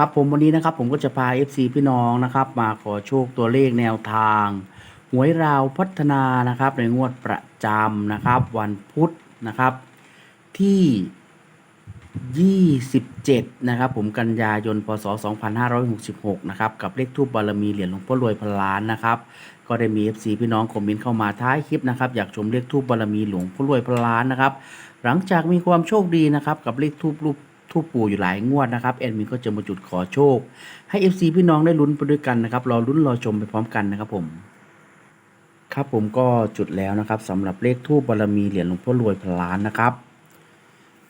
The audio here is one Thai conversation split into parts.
ครับผมวันนี้นะครับผมก็จะพา FC พี่น้องนะครับ มาขอโชคตัวเลขแนวทางหวยราวพัฒนานะครับ ในงวดประจำนะครับ วันพุธนะครับ ที่ 27 นะครับ ผมกันยายนพศ 2566 นะครับ กับเลขทูบบารมีเหรียญหลวงพ่อรวยพันล้านนะครับ ก็ได้มี FC พี่น้องคอมเมนต์เข้ามาท้ายคลิปนะครับ อยากชมเลขทูบบารมีหลวงพ่อรวยพันล้านนะครับ หลังจากมีความโชคดีนะครับ กับเลขทูบรูป ทูบปู่อยู่หลายงวดนะครับแอดมินก็จะมาจุดขอโชค ให้ FC พี่น้องได้ลุ้นไปด้วยกันนะครับรอลุ้นรอชมไปพร้อมกันนะครับผมครับผมก็จุดแล้วนะครับสำหรับเลขทูบบารมีเหรียญหลวงพ่อรวยพันล้านนะครับ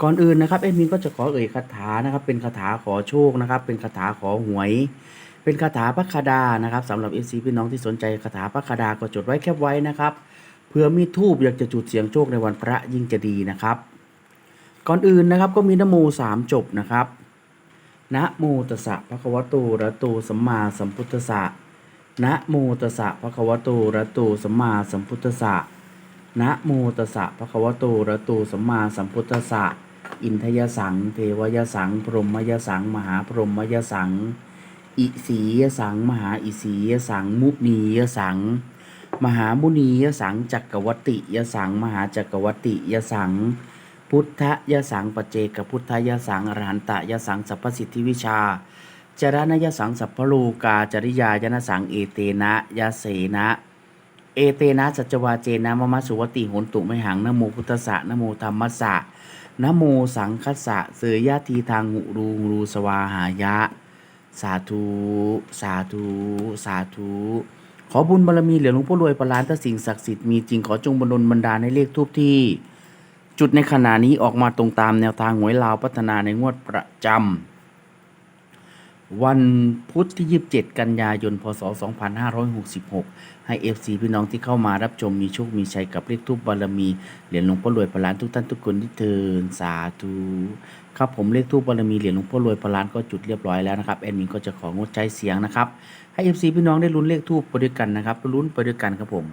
ก่อนอื่นนะครับเอ็ดมินก็จะขอเอ่ยคาถานะครับ เป็นคาถาขอโชคนะครับ เป็นคาถาขอหวย เป็นคาถาพระคดานะครับสำหรับเอซีพี่น้องที่สนใจคาถาพระคดาก็จดไว้แคบไว้นะครับเผื่อมีทูบอยากจะจุดเสียงโชคในวันพระยิ่งจะดีนะครับ ก่อนอื่นนะครับก็มีนโมสามจบนะครับนะโมตัสสะภะคะวะโตอะระโตสัมมาสัมพุทธัสสะนะโมตัสสะภะคะวะโตอะระโตสัมมาสัมพุทธัสสะนะโมตัสสะภะคะวะโตอะระโตสัมมาสัมพุทธัสสะอินทยสัง เทวยสัง พรหมยสัง มหาพรหมยสัง อิสียสัง มหาอิสียสัง มุนียสัง มหามุนียสัง จักรวัติยสัง มหาจักรวัติยสัง พุทธยสังปเจกพุทธยสังอรหันตยสังสัพพสิทธิวิชาจรณยสังสัพพลูกาจริยายนสังเอเตนะยะเสนะ เอเตนะสัจวาเจนะมมะสุวติโหนตุไม่หังนโมพุทธสะนโมธรรมสะนโมสังคัสสะเสยยะทีทางหุรูหูรูสวาหายะ สาธุ สาธุ สาธุ ขอบุญบารมีเหลือหลวงพ่อรวยประลานถ้าสิ่งศักดิ์สิทธิ์มีจริงขอจงบรรดลบรรดาลในเลขทูปที่ จุดในขณะนี้ออกมาตรงตามแนวทางหวยลาวพัฒนาในงวดประจำวันพุธที่ 27 กันยายน พศ 2566 ให้ FC พี่น้องที่เข้ามารับชมมีโชค มีชัยกับเลขทูบบารมี เหรียญหลวงพ่อรวยพลานทุกท่านทุกคนที่เทินสาธุครับผมเลขทูบบารมีเหรียญหลวงพ่อรวยพลานก็จุดเรียบร้อยแล้วนะครับแอดมินก็จะของดใช้เสียงนะครับให้ FC พี่น้องได้ลุ้นเลขทูบไปด้วยกันนะครับลุ้นไปด้วยกันครับผม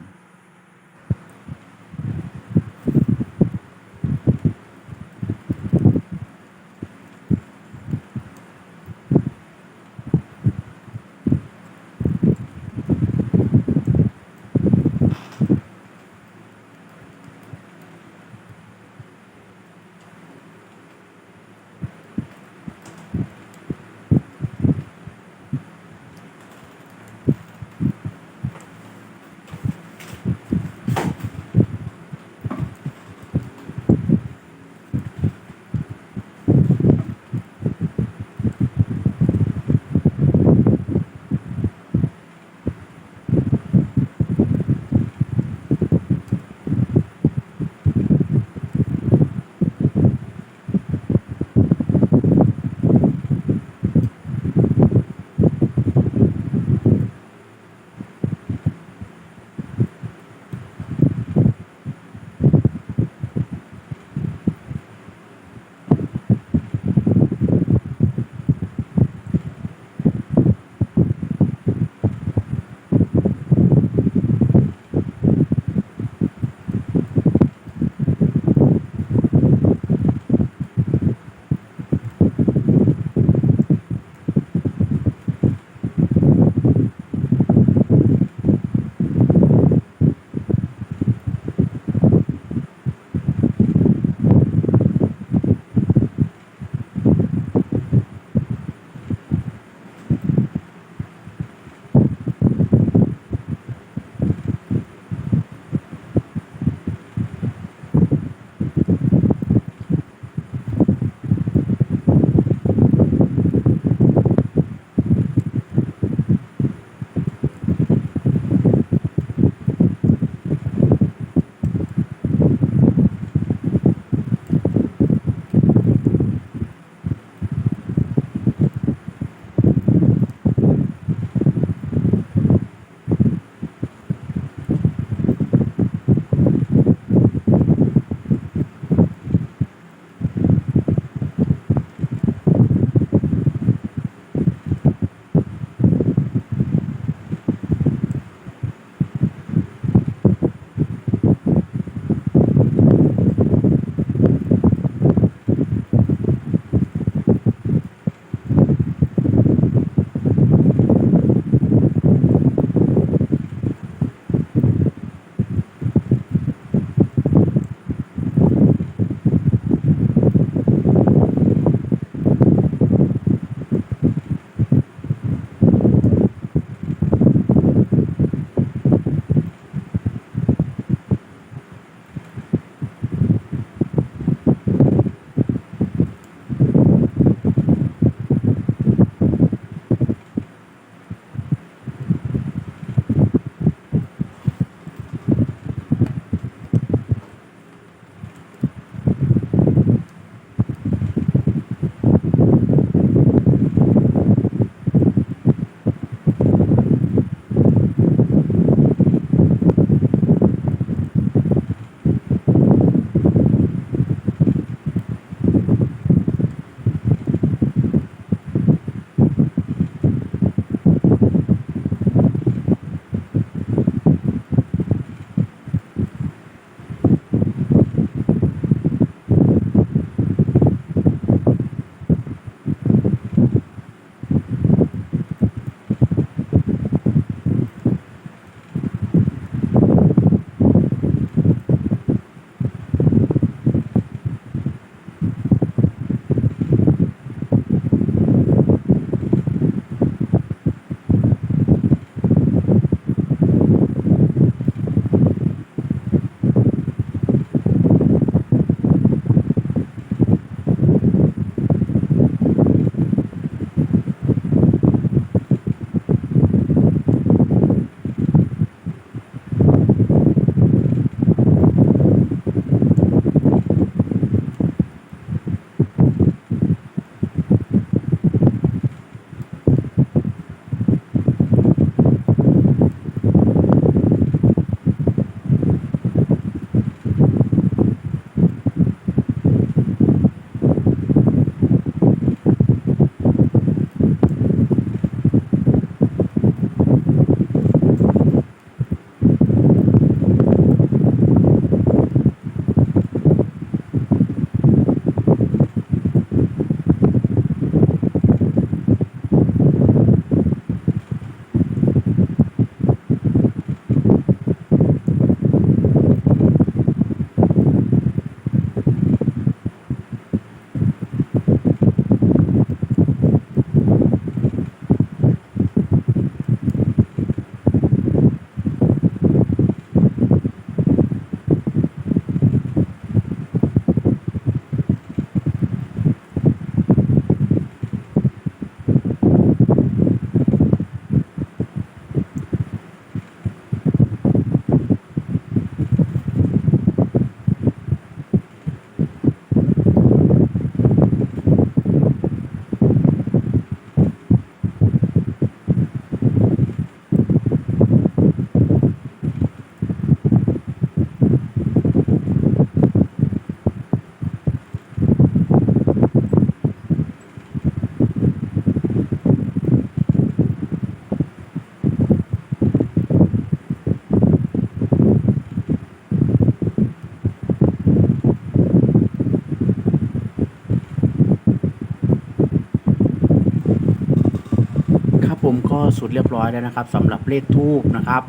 มก็สุดเรียบร้อยแล้วนะครับสำหรับเลขทูบนะครับ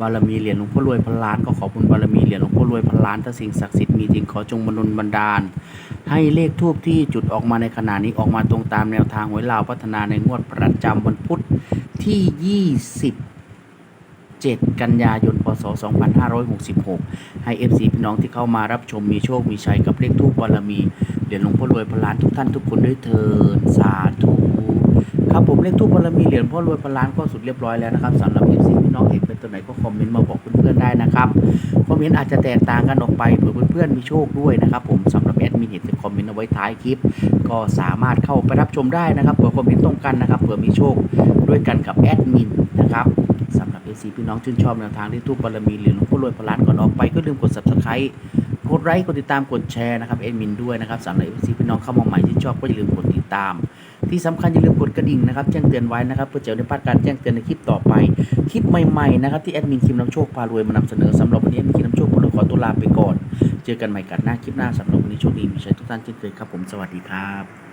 บารมีเหรียญหลวงพ่อรวยพันล้านก็ขอบคุณบารมีเหรียญหลวงพ่อรวยพันล้านถ้าสิ่งศักดิ์สิทธิ์มีจริงขอจงบรรลุบันดาล ให้เลขทูบที่จุดออกมาในขณะนี้ออกมาตรงตามแนวทางหวยลาวพัฒนาในงวดประจำวันพุธที่27กันยายน พศ 2566 ให้ FC พี่น้องที่เข้ามารับชมมีโชค มีชัยกับเลขทูบบารมีเหรียญหลวงพ่อรวยพันล้านทุกท่านทุกคนด้วยเถิดสาธุ ครับผมเลขทูบบารมีเหรียญพ่อรวยพันล้านก็สุดเรียบร้อยแล้วนะครับสำหรับ FC พี่น้องเห็นเป็นตัวไหนก็คอมเมนต์มาบอกเพื่อนๆได้นะครับคอมเมนต์อาจจะแตกต่างกันออกไปเผื่อเพื่อนๆมีโชคด้วยนะครับผมสำหรับแอดมินเห็นจะคอมเมนต์เอาไว้ท้ายคลิป ก็สามารถเข้าไปรับชมได้นะครับเผื่อคอมเมนต์ตรงกันนะครับเผื่อมีโชคด้วยกันกับแอดมินนะครับสำหรับ FC พี่น้องชื่นชอบแนวทางที่ทูบบารมีเหรียญพ่อรวยพันล้านก่อนออกไปก็ลืมกด subscribe กดไลค์กดติดตามกดแชร์นะครับแอดมินด้วยนะครับสำหรับ FC พี่น้องเข้ามาใหม่ที่ชอบก็อย่าลืมกดติดตาม ที่สำคัญอย่าลืมกดกระดิ่งนะครับแจ้งเตือนไว้นะครับเพื่อจะได้พลาดการแจ้งเตือนในคลิปต่อไป คลิปใหม่ๆนะครับที่แอดมินคิมน้ำโชคพารวยมานำเสนอสำหรับวันนี้แอดมินคิมน้ำโชคขอตัวลาไปก่อน เจอกันใหม่กันหน้าคลิปหน้าสำหรับวันนี้โชคดีมีชัยทุกท่านเช่นเคยครับผมสวัสดีครับ